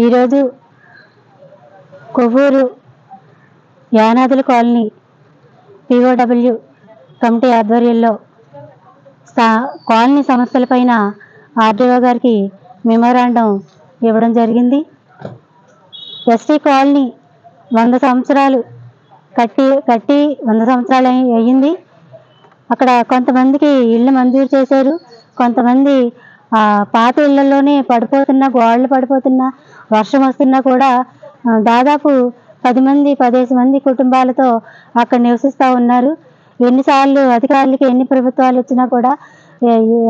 ఈరోజు కొవ్వూరు యానాదుల colony POW committee ఆధ్వర్యంలో సా కాలనీ సమస్యలపైన ఆర్డీఓ గారికి మెమోరాండం ఇవ్వడం జరిగింది. ఎస్టీ కాలనీ వంద సంవత్సరాలు కట్టి కట్టి వంద సంవత్సరాలు అయి- అయ్యింది. అక్కడ కొంతమందికి ఇళ్ళు మంజూరు చేశారు. కొంతమంది పాత ఇళ్ళలోనే పడిపోతున్న గోడలు పడిపోతున్నా వర్షం వస్తున్నా కూడా దాదాపు పది మంది పదిహేను మంది కుటుంబాలతో అక్కడ నివసిస్తూ ఉన్నారు. ఎన్నిసార్లు అధికారులకి ఎన్ని ప్రభుత్వాలు వచ్చినా కూడా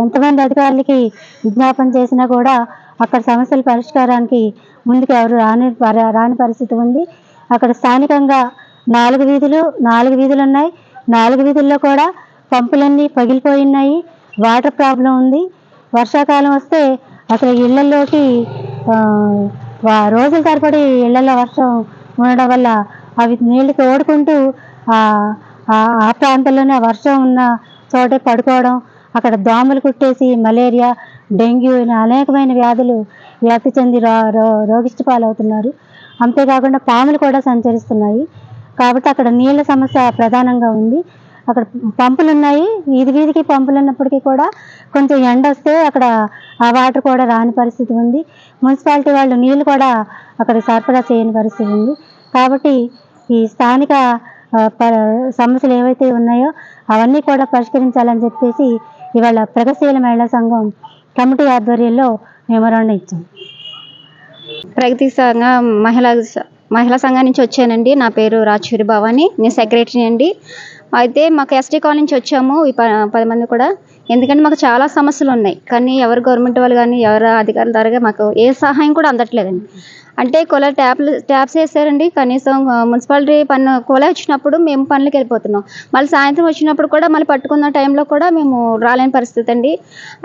ఎంతమంది అధికారులకి విజ్ఞాపన చేసినా కూడా అక్కడ సమస్యల పరిష్కారానికి ముందుకు ఎవరు రాని పరి- రాని పరిస్థితి ఉంది. అక్కడ స్థానికంగా నాలుగు వీధులు నాలుగు వీధులు ఉన్నాయి. నాలుగు వీధుల్లో కూడా పంపులన్నీ పగిలిపోయి ఉన్నాయి. వాటర్ ప్రాబ్లం ఉంది. వర్షాకాలం వస్తే అసలు ఇళ్ళలోకి రోజుల తరబడి ఇళ్ళలో వర్షం ఉండడం వల్ల అవి నీళ్ళు తోడుకుంటూ ఆ ప్రాంతంలోనే వర్షం ఉన్న చోటే పడుకోవడం అక్కడ దోమలు కుట్టేసి మలేరియా డెంగ్యూ ఇలా అనేకమైన వ్యాధులు వ్యాప్తి చెంది రో రో రోగిష్టి పాలవుతున్నారు. అంతేకాకుండా పాములు కూడా సంచరిస్తున్నాయి. కాబట్టి అక్కడ నీళ్ళ సమస్య ప్రధానంగా ఉంది. అక్కడ పంపులు ఉన్నాయి వీధి వీధికి పంపులు ఉన్నప్పటికీ కూడా కొంచెం ఎండ వస్తే అక్కడ ఆ వాటర్ కూడా రాని పరిస్థితి ఉంది. మున్సిపాలిటీ వాళ్ళు నీళ్ళు కూడా అక్కడ సరఫరా చేయని పరిస్థితి ఉంది. కాబట్టి ఈ స్థానిక ప- సమస్యలు ఏవైతే ఉన్నాయో అవన్నీ కూడా పరిష్కరించాలని చెప్పేసి ఇవాళ ప్రగతిశీల మహిళా సంఘం కమిటీ ఆధ్వర్యంలో మెమోరాండం ఇచ్చాం. ప్రగతి సంఘం మహిళా మహిళా సంఘం నుంచి వచ్చానండి. నా పేరు రాచూరి భవాని. నేను సెక్రటరీ అండి. అయితే మాకు ఎస్టీ కాలనీ నుంచి వచ్చాము. ఈ ప పది మంది కూడా. ఎందుకంటే మాకు చాలా సమస్యలు ఉన్నాయి. కానీ ఎవరు గవర్నమెంట్ వాళ్ళు కానీ ఎవరు అధికారుల ద్వారా మాకు ఏ సహాయం కూడా అందట్లేదండి. అంటే కుల ట్యాప్లు ట్యాప్స్ వేసారండి కనీసం మున్సిపాలిటీ పన్ను కుల వచ్చినప్పుడు మేము పనులకు వెళ్ళిపోతున్నాం. మళ్ళీ సాయంత్రం వచ్చినప్పుడు కూడా మళ్ళీ పట్టుకున్న టైంలో కూడా మేము రాలేని పరిస్థితి అండి.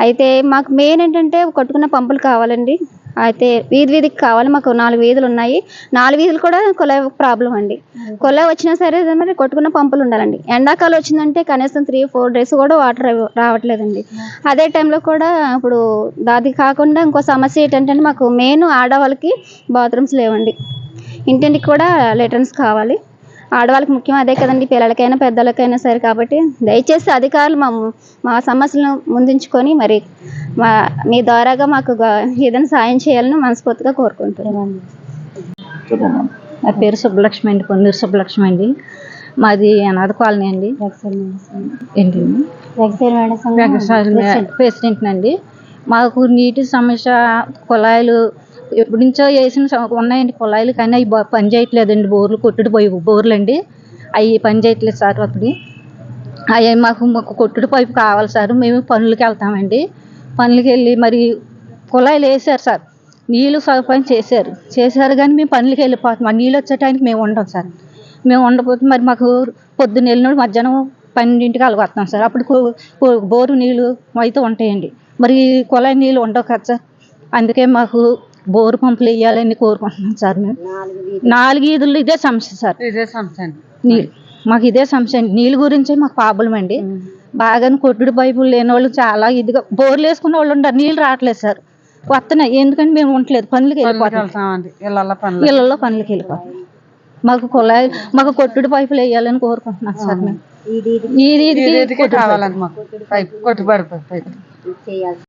అయితే మాకు మెయిన్ ఏంటంటే కొట్టుకున్న పంపులు కావాలండి. అయితే వీధి వీధికి కావాలి. మాకు నాలుగు వీధులు ఉన్నాయి. నాలుగు వీధులు కూడా కొల ప్రాబ్లం అండి. కొల వచ్చినా సరే మరి కొట్టుకున్న పంపులు ఉండాలండి. ఎండాకాలం వచ్చిందంటే కనీసం త్రీ ఫోర్ డేస్ కూడా వాటర్ రావట్లేదండి. అదే టైంలో కూడా ఇప్పుడు అది కాకుండా ఇంకో సమస్య ఏంటంటే మాకు మెయిన్ ఆడవాళ్ళకి బాత్రూమ్స్ లేవండి. ఇంటింటికి కూడా లెటర్న్స్ కావాలి. ఆడవాళ్ళకి ముఖ్యం అదే కదండి పిల్లలకైనా పెద్దలకైనా సరే కాబట్టి దయచేసి అధికారులు మా మా సమస్యలను ముందుంచుకొని మరి మా మీ ద్వారాగా మాకు ఏదైనా సాయం చేయాలని మనస్ఫూర్తిగా కోరుకుంటున్నాను నా పేరు సుబ్బలక్ష్మి అండి పొందూరు సుబ్బలక్ష్మి అండి. మాది అనాథ కాలనీ అండి. ఏంటండి. ప్రెసిడెంట్ అండి మాకు నీటి సమస్య కుళాయిలు ఎప్పటి నుంచో వేసిన ఉన్నాయండి కుళాయిలు కానీ అవి పని చేయట్లేదండి బోర్లు కొట్టుడు పోయి బోర్లు అండి అవి పని చేయట్లేదు సార్ అప్పుడు. అవి మాకు మాకు కొట్టుడు పైపు కావాలి సార్. మేము పనులకి వెళ్తామండి. పనులకి వెళ్ళి మరి కుళాయిలు వేసారు సార్. నీళ్ళు సదుపాయం చేశారు. చేశారు కానీ మేము పనులకి వెళ్ళిపోతాం ఆ నీళ్ళు వచ్చే టైంకి మేము ఉండం సార్. మేము ఉండకపోతే మరి మాకు పొద్దున్న వెళ్ళినప్పుడు మధ్యాహ్నం పన్నెండింటికి అలాగ వస్తాం సార్. అప్పుడు బోరు నీళ్ళు అయితే ఉంటాయండి. మరి కుళాయి నీళ్ళు ఉండవు కదా సార్. అందుకే మాకు బోరు పంపులు వేయాలని కోరుకుంటున్నాం సార్ మేము. నాలుగు ఈదుల్లో ఇదే సమస్య సార్. ఇదే సమస్య నీళ్ళు మాకు ఇదే సమస్య అండి. నీళ్ళ గురించే మాకు ప్రాబ్లం అండి. బాగా కొట్టుడు పైపులు లేని వాళ్ళు చాలా ఇదిగా బోర్లు వేసుకున్న వాళ్ళు ఉంటారు నీళ్ళు రావట్లేదు సార్. వస్తున్నాయి. ఎందుకంటే మేము ఉండలేదు పనులకి వెళ్ళిపోతాం ఇళ్ళల్లో పనులకి. వెళ్ళిపోతాం మాకు కుళాయి మాకు కొట్టుడు పైపులు వేయాలని కోరుకుంటున్నాం సార్ మేము. ఇది రీతికి కావాలండి మాకు. పైపు కొట్టుబడి పైపు.